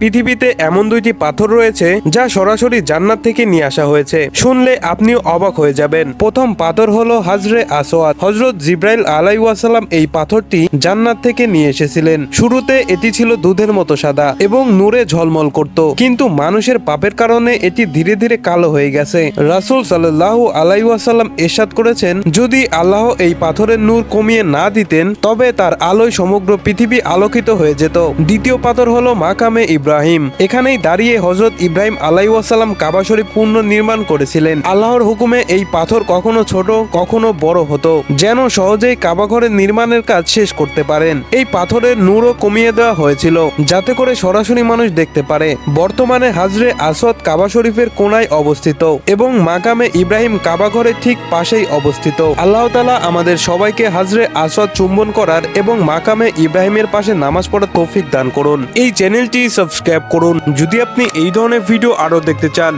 পৃথিবীতে এমন দুইটি পাথর রয়েছে যা সরাসরি জান্নাত থেকে নিয়ে আসা হয়েছে। শুনলে আপনিও অবাক হয়ে যাবেন। প্রথম পাথর হলো হাজরে আসোয়াদ হজরত জিব্রাইল আলাই ওয়াসালাম এই পাথরটি জান্নাত থেকে নিয়ে এসেছিলেন। শুরুতে এটি ছিল দুধের মতো সাদা এবং নূরে ঝলমল করত। কিন্তু মানুষের পাপের কারণে এটি ধীরে ধীরে কালো হয়ে গেছে। রাসূল সাল্লাহ আলাই ওয়াসাল্লাম এরশাদ করেছেন, যদি আল্লাহ এই পাথরের নূর কমিয়ে না দিতেন, তবে তার আলোয় সমগ্র পৃথিবী আলোকিত হয়ে যেত। দ্বিতীয় পাথর হলো মাকামে ইব্রাহিম। এখানেই দাঁড়িয়ে হজরত ইব্রাহিম আলাই ওয়াসাল্লাম কাবা শরীফ পূর্ণ নির্মাণ করেছিলেন। আল্লাহর হুকুমে এই পাথর কখনো ছোট, কখনো বড় হতো, যেন সহজেই কাবা ঘরের নির্মাণের কাজ শেষ করতে পারেন। এই পাথরের নূরও কমিয়ে দেওয়া হয়েছিল, যাতে করে সরাসরি মানুষ দেখতে পারে। বর্তমানে হাজরে আসদ কাবা শরীফের কোনায় অবস্থিত এবং মাকামে ইব্রাহিম কাবা ঘরের ঠিক পাশেই অবস্থিত। আল্লাহ তালা আমাদের সবাইকে হাজরে আসদ চুম্বন করার এবং মাকামে ইব্রাহিমের পাশে নামাজ পড়ার তৌফিক দান করুন। এই চ্যানেলটি সাবস্ক্রাইব করুন। যদি আপনি এই ধরনের ভিডিও আরও দেখতে চান